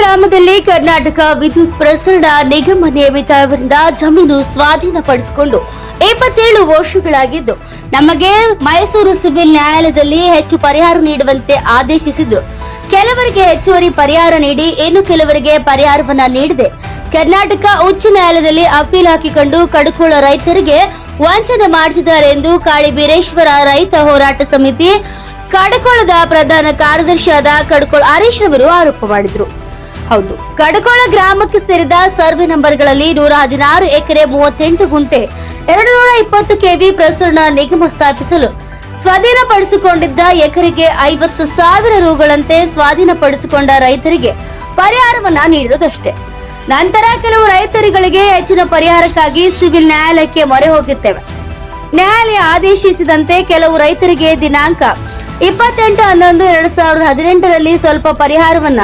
ಗ್ರಾಮದಲ್ಲಿ ಕರ್ನಾಟಕ ವಿದ್ಯುತ್ ಪ್ರಸರಣ ನಿಗಮ ನಿಯಮಿತವರಿಂದ ಜಮೀನು ಸ್ವಾಧೀನಪಡಿಸಿಕೊಂಡು ಇಪ್ಪತ್ತೇಳು ವರ್ಷಗಳಾಗಿದ್ದು, ನಮಗೆ ಮೈಸೂರು ಸಿವಿಲ್ ನ್ಯಾಯಾಲಯದಲ್ಲಿ ಹೆಚ್ಚು ಪರಿಹಾರ ನೀಡುವಂತೆ ಆದೇಶಿಸಿದ್ರು. ಕೆಲವರಿಗೆ ಹೆಚ್ಚುವರಿ ಪರಿಹಾರ ನೀಡಿ, ಇನ್ನು ಕೆಲವರಿಗೆ ಪರಿಹಾರವನ್ನ ನೀಡಿದೆ ಕರ್ನಾಟಕ ಉಚ್ಚ ನ್ಯಾಯಾಲಯದಲ್ಲಿ ಅಪೀಲ್ ಹಾಕಿಕೊಂಡು ಕಡುಕೋಳ ರೈತರಿಗೆ ವಂಚನೆ ಮಾಡುತ್ತಿದ್ದಾರೆ ಎಂದು ಕಾಳಿ ವೀರೇಶ್ವರ ರೈತ ಹೋರಾಟ ಸಮಿತಿ ಕಡಕೋಳದ ಪ್ರಧಾನ ಕಾರ್ಯದರ್ಶಿಯಾದ ಕಡಕೋಳ ಹರೀಶ್ ಅವರು ಆರೋಪ ಮಾಡಿದ್ರು. ಹೌದು. ಕಡಕೋಳ ಗ್ರಾಮಕ್ಕೆ ಸೇರಿದ ಸರ್ವೆ ನಂಬರ್ಗಳಲ್ಲಿ ನೂರ ಹದಿನಾರು ಎಕರೆ ಮೂವತ್ತೆಂಟು ಗುಂಟೆ ಎರಡು ನೂರ ಇಪ್ಪತ್ತು ಕೆವಿ ಪ್ರಸರಣ ನಿಗಮ ಸ್ಥಾಪಿಸಲು ಸ್ವಾಧೀನಪಡಿಸಿಕೊಂಡಿದ್ದ ಎಕರೆಗೆ ಐವತ್ತು ಸಾವಿರ ರುಗಳಂತೆ ಸ್ವಾಧೀನಪಡಿಸಿಕೊಂಡ ರೈತರಿಗೆ ಪರಿಹಾರವನ್ನ ನೀಡಿರುವುದಷ್ಟೇ. ನಂತರ ಕೆಲವು ರೈತರುಗಳಿಗೆ ಹೆಚ್ಚಿನ ಪರಿಹಾರಕ್ಕಾಗಿ ಸಿವಿಲ್ ನ್ಯಾಯಾಲಯಕ್ಕೆ ಮೊರೆ ಹೋಗುತ್ತೇವೆ ನ್ಯಾಯಾಲಯ ಆದೇಶಿಸಿದಂತೆ ಕೆಲವು ರೈತರಿಗೆ ದಿನಾಂಕ ಇಪ್ಪತ್ತೆಂಟು ಹನ್ನೊಂದು, ಎರಡ್ ಸಾವಿರದ ಹದಿನೆಂಟರಲ್ಲಿ ಸ್ವಲ್ಪ ಪರಿಹಾರವನ್ನ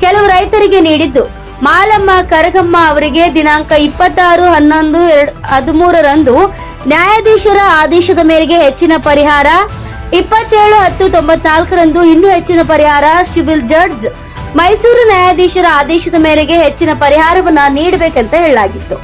ಕೆಲವು ರೈತರಿಗೆ ನೀಡಿದ್ದು. ಮಾಲಮ್ಮ, ಕರಗಮ್ಮ ಅವರಿಗೆ ದಿನಾಂಕ ಇಪ್ಪತ್ತಾರು, ಹನ್ನೊಂದು, ಎರಡು ಹದಿಮೂರರಂದು ನ್ಯಾಯಾಧೀಶರ ಆದೇಶದ ಮೇರೆಗೆ ಹೆಚ್ಚಿನ ಪರಿಹಾರ, ಇಪ್ಪತ್ತೇಳು, ಹತ್ತು ತೊಂಬತ್ನಾಲ್ಕರಂದು ಇನ್ನೂ ಹೆಚ್ಚಿನ ಪರಿಹಾರ, ಸಿವಿಲ್ ಜಡ್ಜ್ ಮೈಸೂರು ನ್ಯಾಯಾಧೀಶರ ಆದೇಶದ ಮೇರೆಗೆ ಹೆಚ್ಚಿನ ಪರಿಹಾರವನ್ನ ನೀಡಬೇಕಂತ ಹೇಳಲಾಗಿತ್ತು.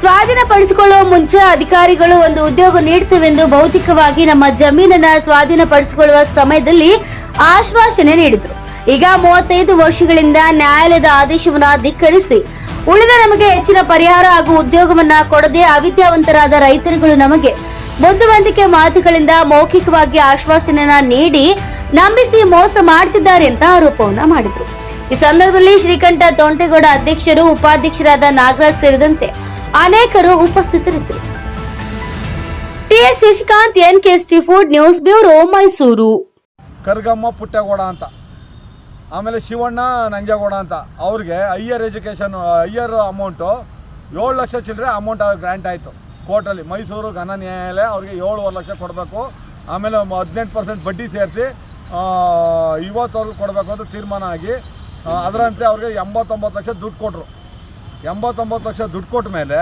ಸ್ವಾಧೀನಪಡಿಸಿಕೊಳ್ಳುವ ಮುಂಚೆ ಅಧಿಕಾರಿಗಳು ಒಂದು ಉದ್ಯೋಗ ನೀಡುತ್ತವೆಂದು ಭೌತಿಕವಾಗಿ ನಮ್ಮ ಜಮೀನನ್ನ ಸ್ವಾಧೀನಪಡಿಸಿಕೊಳ್ಳುವ ಸಮಯದಲ್ಲಿ ಆಶ್ವಾಸನೆ ನೀಡಿದ್ರು. ಈಗ ಮೂವತ್ತೈದು ವರ್ಷಗಳಿಂದ ನ್ಯಾಯಾಲಯದ ಆದೇಶವನ್ನು ಧಿಕ್ಕರಿಸಿ, ಉಳಿದ ನಮಗೆ ಹೆಚ್ಚಿನ ಪರಿಹಾರ ಹಾಗೂ ಉದ್ಯೋಗವನ್ನ ಕೊಡದೆ ಅವಿದ್ಯಾವಂತರಾದ ರೈತರುಗಳು ನಮಗೆ ಬುದ್ಧಿವಂತಿಕೆ ಮಾತುಗಳಿಂದ ಮೌಖಿಕವಾಗಿ ಆಶ್ವಾಸನೆಯನ್ನ ನೀಡಿ ನಂಬಿಸಿ ಮೋಸ ಮಾಡ್ತಿದ್ದಾರೆ ಅಂತ ಆರೋಪವನ್ನ ಮಾಡಿದ್ರು. ಈ ಸಂದರ್ಭದಲ್ಲಿ ಶ್ರೀಕಂಠ ತೋಂಟೇಗೌಡ ಅಧ್ಯಕ್ಷರು, ಉಪಾಧ್ಯಕ್ಷರಾದ ನಾಗರಾಜ್ ಸೇರಿದಂತೆ ಅನೇಕರು ಉಪಸ್ಥಿತರಿದ್ದರು. TS Shashikant, N ಕೆಸ್ಟಿ food news bureau Mysuru. Kargamma Puttagowda ಅಂತ. ಆಮೇಲೆ ಶಿವಣ್ಣ ನಂಜೇಗೌಡ ಅಂತ. ಅವ್ರಿಗೆ ಹೈಯರ್ ಎಜುಕೇಷನ್ ಹೈಯರ್ ಅಮೌಂಟು ಏಳು ಲಕ್ಷ ಚಿಲ್ಲರೆ ಅಮೌಂಟ್ ಗ್ರ್ಯಾಂಟ್ ಆಯಿತು. ಕೋರ್ಟಲ್ಲಿ ಮೈಸೂರು ಘನ ನ್ಯಾಯಾಲಯ ಅವ್ರಿಗೆ ಏಳುವರೆ ಲಕ್ಷ ಕೊಡಬೇಕು. ಆಮೇಲೆ ಹದಿನೆಂಟು ಪರ್ಸೆಂಟ್ ಬಡ್ಡಿ ಸೇರಿಸಿ ಇವತ್ತವ್ರಿಗೆ ಕೊಡಬೇಕು ಅಂತ ತೀರ್ಮಾನ ಆಗಿ ಅದರಂತೆ ಅವ್ರಿಗೆ ಎಂಬತ್ತೊಂಬತ್ತು ಲಕ್ಷ ದುಡ್ಡು ಕೊಟ್ಟರು ಎಂಬತ್ತೊಂಬತ್ತು ಲಕ್ಷ ದುಡ್ಡು ಕೊಟ್ಟ ಮೇಲೆ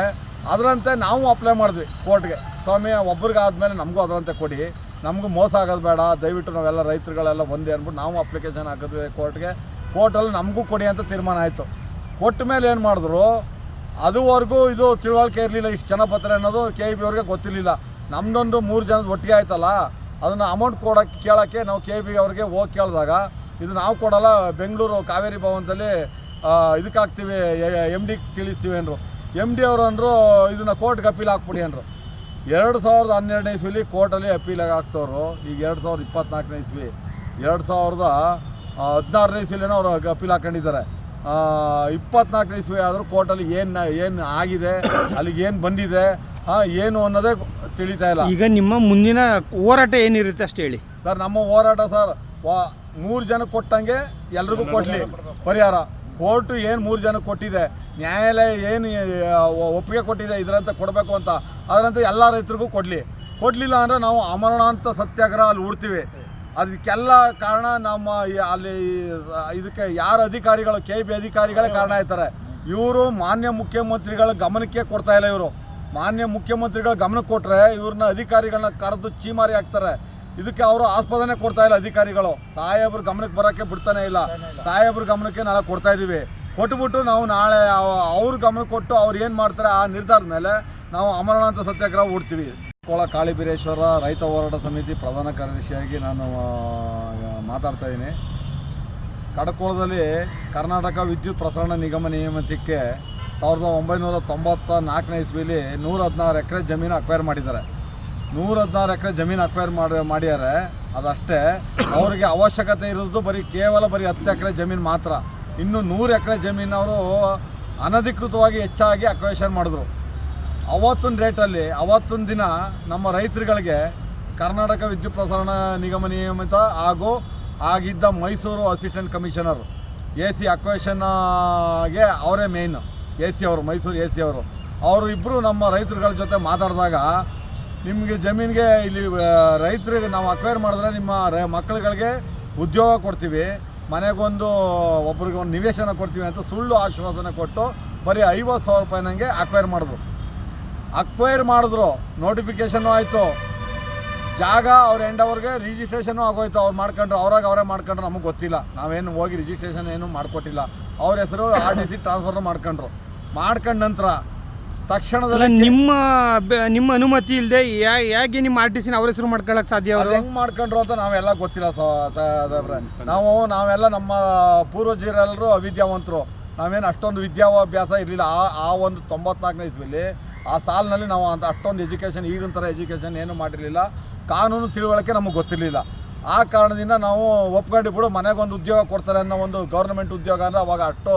ಅದರಂತೆ ನಾವು ಅಪ್ಲೈ ಮಾಡಿದ್ವಿ ಕೋರ್ಟ್ಗೆ ಸ್ವಾಮಿ ಒಬ್ರಿಗೆ ಆದಮೇಲೆ ನಮಗೂ ಅದರಂತೆ ಕೊಡಿ. ನಮಗೂ ಮೋಸ ಆಗೋದು ಬೇಡ. ದಯವಿಟ್ಟು ನಾವೆಲ್ಲ ರೈತರುಗಳೆಲ್ಲ ಒಂದೇ ಅಂದ್ಬಿಟ್ಟು ನಾವು ಅಪ್ಲಿಕೇಶನ್ ಹಾಕಿದ್ವಿ ಕೋರ್ಟ್ಗೆ. ಕೋರ್ಟಲ್ಲಿ ನಮಗೂ ಕೊಡಿ ಅಂತ ತೀರ್ಮಾನ ಆಯಿತು. ಕೊಟ್ಟ ಮೇಲೆ ಏನು ಮಾಡಿದ್ರು? ಅದುವರೆಗೂ ಇದು ತಿಳುವಳಿಕೆ ಇರಲಿಲ್ಲ ಇಷ್ಟು ಜನ ಪತ್ರ ಅನ್ನೋದು ಕೆ ಬಿ ಅವ್ರಿಗೆ ಗೊತ್ತಿರಲಿಲ್ಲ. ನಮ್ಮದೊಂದು ಮೂರು ಜನದ ಒಟ್ಟಿಗೆ ಆಯ್ತಲ್ಲ? ಅದನ್ನು ಅಮೌಂಟ್ ಕೊಡೋಕ್ಕೆ ಕೇಳೋಕ್ಕೆ ನಾವು ಕೆ ಬಿ ಅವ್ರಿಗೆ ಹೋಗಿ ಕೇಳಿದಾಗ, ಇದು ನಾವು ಕೊಡಲ್ಲ, ಬೆಂಗಳೂರು ಕಾವೇರಿ ಭವನದಲ್ಲಿ ಇದಕ್ಕಾಗ್ತೀವಿ ಎಂ ಡಿಗೆ ತಿಳಿಸ್ತೀವಿ ಅಂದರು. ಎಂ ಡಿ ಅವರು ಅಂದರು, ಇದನ್ನು ಕೋರ್ಟ್ಗೆ ಅಪೀಲ್ ಹಾಕ್ಬಿಡಿ ಅಂದರು. ಎರಡು ಸಾವಿರದ ಹನ್ನೆರಡನೇ ಇಸ್ವಿಲಿ ಕೋರ್ಟಲ್ಲಿ ಅಪೀಲ್ ಹಾಕ್ತವ್ರು ಈಗ ಎರಡು ಸಾವಿರದ ಇಪ್ಪತ್ನಾಲ್ಕನೇ ಇಸ್ವಿ. ಎರಡು ಸಾವಿರದ ಹದಿನಾರನೇ ಇಸ್ವಿಲೇನೋ ಅವರು ಅಪೀಲ್ ಹಾಕೊಂಡಿದ್ದಾರೆ. ಇಪ್ಪತ್ನಾಲ್ಕನೇ ಇಸ್ವಿ ಆದರೂ ಕೋರ್ಟಲ್ಲಿ ಏನು ಏನು ಆಗಿದೆ ಅಲ್ಲಿಗೆ ಏನು ಬಂದಿದೆ ಹಾಂ ಏನು ಅನ್ನೋದೇ ತಿಳಿತಾ ಇಲ್ಲ. ಈಗ ನಿಮ್ಮ ಮುಂದಿನ ಹೋರಾಟ ಏನಿರುತ್ತೆ ಅಷ್ಟು ಹೇಳಿ. ಸರ್ ನಮ್ಮ ಹೋರಾಟ ಸರ್ ವಾ ಮೂರು ಜನ ಕೊಟ್ಟಂಗೆ ಎಲ್ರಿಗೂ ಕೊಡಲಿ. ಪರಿಹಾರ. ಕೋರ್ಟು ಏನು ಮೂರು ಜನಕ್ಕೆ ಕೊಟ್ಟಿದೆ, ನ್ಯಾಯಾಲಯ ಏನು ಒಪ್ಪಿಗೆ ಕೊಟ್ಟಿದೆ, ಇದರಂತೆ ಕೊಡಬೇಕು ಅಂತ. ಅದರಂತೆ ಎಲ್ಲ ರೈತರಿಗೂ ಕೊಡಲಿ. ಕೊಡಲಿಲ್ಲ ಅಂದರೆ ನಾವು ಅಮರಣಾಂತ ಸತ್ಯಾಗ್ರಹ ಅಲ್ಲಿ ಉಡ್ತೀವಿ. ಅದಕ್ಕೆಲ್ಲ ಕಾರಣ ನಮ್ಮ ಅಲ್ಲಿ ಇದಕ್ಕೆ ಯಾರು ಅಧಿಕಾರಿಗಳು, ಕೆ ಬಿ ಅಧಿಕಾರಿಗಳೇ ಕಾರಣ ಆಯ್ತಾರೆ. ಇವರು ಮಾನ್ಯ ಮುಖ್ಯಮಂತ್ರಿಗಳ ಗಮನಕ್ಕೆ ಕೊಡ್ತಾ ಇಲ್ಲ ಇವರು. ಮಾನ್ಯ ಮುಖ್ಯಮಂತ್ರಿಗಳ ಗಮನಕ್ಕೆ ಕೊಟ್ಟರೆ ಇವ್ರನ್ನ ಅಧಿಕಾರಿಗಳನ್ನ ಕರೆದು ಚೀಮಾರಿ ಹಾಕ್ತಾರೆ. ಇದಕ್ಕೆ ಅವರು ಆಸ್ಪದನೆ ಕೊಡ್ತಾ ಇಲ್ಲ ಅಧಿಕಾರಿಗಳು. ಸಾಹೇಬ್ರ ಗಮನಕ್ಕೆ ಬರೋಕ್ಕೆ ಬಿಡ್ತಾನೆ ಇಲ್ಲ. ಸಾಹೇಬ್ರ ಗಮನಕ್ಕೆ ನಾಳೆ ಕೊಡ್ತಾ ಇದ್ದೀವಿ ಕೊಟ್ಬಿಟ್ಟು ನಾವು ನಾಳೆ ಅವ- ಅವ್ರ ಗಮನ ಕೊಟ್ಟು ಅವ್ರು ಏನು ಮಾಡ್ತಾರೆ ಆ ನಿರ್ಧಾರದ ಮೇಲೆ ನಾವು ಅಮರನಾಥ ಸತ್ಯಾಗ್ರಹ ಹೂಡ್ತೀವಿ ಕೋಳ ಕಾಳಿಬೀರೇಶ್ವರ ರೈತ ಹೋರಾಟ ಸಮಿತಿ ಪ್ರಧಾನ ಕಾರ್ಯದರ್ಶಿಯಾಗಿ ನಾನು ಮಾತಾಡ್ತಾ ಇದ್ದೀನಿ ಕಡಕೋಳದಲ್ಲಿ ಕರ್ನಾಟಕ ವಿದ್ಯುತ್ ಪ್ರಸರಣ ನಿಗಮ ನಿಯಮಿತಕ್ಕೆ ಸಾವಿರದ ಒಂಬೈನೂರ ತೊಂಬತ್ತ ನಾಲ್ಕನೇ ಇಸ್ವಿಲಿ ನೂರ ಹದಿನಾರು ಎಕರೆ ಜಮೀನು ಅಕ್ವೈರ್ ಮಾಡಿದ್ದಾರೆ. ನೂರ ಹದಿನಾರು ಎಕರೆ ಜಮೀನು ಅಕ್ವೈರ್ ಮಾಡಿ ಮಾಡ್ಯಾರೆ ಅದಷ್ಟೇ, ಅವರಿಗೆ ಅವಶ್ಯಕತೆ ಇರೋದು ಬರೀ ಕೇವಲ ಬರೀ ಹತ್ತು ಎಕರೆ ಜಮೀನು ಮಾತ್ರ. ಇನ್ನು ನೂರು ಎಕರೆ ಜಮೀನು ಅವರು ಅನಧಿಕೃತವಾಗಿ ಹೆಚ್ಚಾಗಿ ಅಕ್ವೇಷನ್ ಮಾಡಿದ್ರು. ಅವತ್ತಿನ ರೇಟಲ್ಲಿ ಅವತ್ತಿನ ದಿನ ನಮ್ಮ ರೈತರುಗಳಿಗೆ ಕರ್ನಾಟಕ ವಿದ್ಯುತ್ ಪ್ರಸರಣ ನಿಗಮ ನಿಯಮಿತ ಹಾಗೂ ಆಗಿದ್ದ Mysuru assistant commissioner A C ಅಕ್ವೇಷನ್ಗೆ ಅವರೇ ಮೇಯ್ನು ಎ ಸಿ ಅವರು, ಮೈಸೂರು ಎ ಸಿ ಅವರು. ಅವರು ಇಬ್ಬರು ನಮ್ಮ ರೈತರುಗಳ ಜೊತೆ ಮಾತಾಡಿದಾಗ ನಿಮಗೆ ಜಮೀನಿಗೆ ಇಲ್ಲಿ ರೈತರಿಗೆ ನಾವು ಅಕ್ವೈರ್ ಮಾಡಿದ್ರೆ ನಿಮ್ಮ ರ- ಮಕ್ಕಳುಗಳಿಗೆ ಉದ್ಯೋಗ ಕೊಡ್ತೀವಿ. ಮನೆಗೊಂದು, ಒಬ್ರಿಗೆ ಒಂದು ನಿವೇಶನ ಕೊಡ್ತೀವಿ ಅಂತ ಸುಳ್ಳು ಆಶ್ವಾಸನೆ ಕೊಟ್ಟು ಬರೀ ಐವತ್ತು ಸಾವಿರ ರೂಪಾಯಿ ನನಗೆ ಅಕ್ವೈರ್ ಮಾಡಿದ್ರು. ಅಕ್ವೈರ್ ಮಾಡಿದ್ರು ನೋಟಿಫಿಕೇಷನ್ನು ಆಯಿತು. ಜಾಗ ಅವ್ರ ಎಂಡ್ ಅವ್ರಿಗೆ ರಿಜಿಸ್ಟ್ರೇಷನು ಆಗೋಯ್ತು. ಅವ್ರು ಮಾಡ್ಕೊಂಡ್ರು, ಅವ್ರಾಗ ಅವರೇ ಮಾಡ್ಕೊಂಡ್ರು, ನಮಗೆ ಗೊತ್ತಿಲ್ಲ. ನಾವೇನು ಹೋಗಿ ರಿಜಿಸ್ಟ್ರೇಷನ್ ಏನು ಮಾಡಿಕೊಟ್ಟಿಲ್ಲ. ಅವ್ರ ಹೆಸರು ಆರ್ ಡಿ ಸಿ ಟ್ರಾನ್ಸ್ಫರ್ ಮಾಡ್ಕೊಂಡ್ರು. ಮಾಡ್ಕೊಂಡ ನಂತರ ತಕ್ಷಣದಲ್ಲಿ ನಿಮ್ಮ ನಿಮ್ಮ ಅನುಮತಿ ಇಲ್ಲದೆ ಯಾಕೆ ನಿಮ್ಮ ಆರ್ ಟಿ ಸಿನ ಅವ್ರ ಹೆಸರು ಮಾಡ್ಕೊಳಕ್ ಸಾಧ್ಯ ಅವರು? ಹೆಂಗ್ ಮಾಡ್ಕೊಂಡ್ರು ಅಂತ ನಾವೆಲ್ಲ ಗೊತ್ತಿಲ್ಲ ನಾವು ನಾವೆಲ್ಲ ನಮ್ಮ ಪೂರ್ವಜರೆಲ್ಲರೂ ಅವಿದ್ಯಾವಂತರು. ನಾವೇನು ಅಷ್ಟೊಂದು ವಿದ್ಯಾಭ್ಯಾಸ ಇರಲಿಲ್ಲ. ಆ ಆ ಒಂದು ತೊಂಬತ್ನಾಲ್ಕನೇ ಇಸ್ವಿಲಿ ಆ ಸಾಲಿನಲ್ಲಿ ನಾವು ಅಂತ ಅಷ್ಟೊಂದು ಎಜುಕೇಷನ್ ಈಗಿನ ಥರ ಎಜುಕೇಷನ್ ಏನು ಮಾಡಿರಲಿಲ್ಲ. ಕಾನೂನು ತಿಳುವಳಿಕೆ ನಮಗೆ ಗೊತ್ತಿರಲಿಲ್ಲ. ಆ ಕಾರಣದಿಂದ ನಾವು ಒಪ್ಕೊಂಡು ಬಿಡು ಮನೆಗೊಂದು ಉದ್ಯೋಗ ಕೊಡ್ತಾರೆ ಅನ್ನೋ ಒಂದು ಗೌರ್ಮೆಂಟ್ ಉದ್ಯೋಗ ಅಂದರೆ ಅವಾಗ ಅಷ್ಟು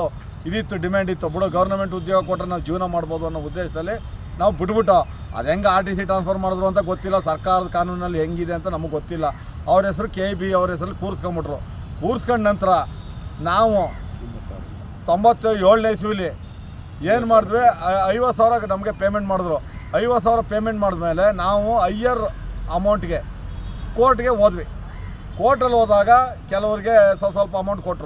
ಇದಿತ್ತು ಡಿಮ್ಯಾಂಡ್ ಇತ್ತು. ಬಿಡೋ ಗೌರ್ಮೆಂಟ್ ಉದ್ಯೋಗ ಕೊಟ್ಟರೆ ನಾವು ಜೀವನ ಮಾಡ್ಬೋದು ಅನ್ನೋ ಉದ್ದೇಶದಲ್ಲಿ ನಾವು ಬಿಟ್ಬಿಟ್ಟು, ಅದು ಹೆಂಗೆ ಆರ್ ಟಿ ಸಿ ಟ್ರಾನ್ಸ್ಫರ್ ಮಾಡಿದ್ರು ಅಂತ ಗೊತ್ತಿಲ್ಲ. ಸರ್ಕಾರದ ಕಾನೂನಲ್ಲಿ ಹೆಂಗಿದೆ ಅಂತ ನಮಗೆ ಗೊತ್ತಿಲ್ಲ. ಅವ್ರ ಹೆಸರು ಕೆ ಬಿ ಅವ್ರ ಹೆಸರು ಕೂರಿಸ್ಕೊಂಬಿಟ್ರು. ಕೂರಿಸ್ಕೊಂಡ ನಂತರ ನಾವು ತೊಂಬತ್ತು ಏಳನೇ ಇಸ್ವಿಲಿ ಏನು ಮಾಡಿದ್ವಿ? ಐವತ್ತು ಸಾವಿರ ನಮಗೆ ಪೇಮೆಂಟ್ ಮಾಡಿದ್ರು. ಐವತ್ತು ಸಾವಿರ ಪೇಮೆಂಟ್ ಮಾಡಿದ್ಮೇಲೆ ನಾವು ಹೈಯರ್ ಅಮೌಂಟ್ಗೆ ಕೋರ್ಟ್ಗೆ ಹೋದ್ವಿ. ಕೋರ್ಟಲ್ಲಿ ಹೋದಾಗ ಕೆಲವ್ರಿಗೆ ಸ್ವಲ್ಪ ಸ್ವಲ್ಪ ಅಮೌಂಟ್ ಕೊಟ್ಟರು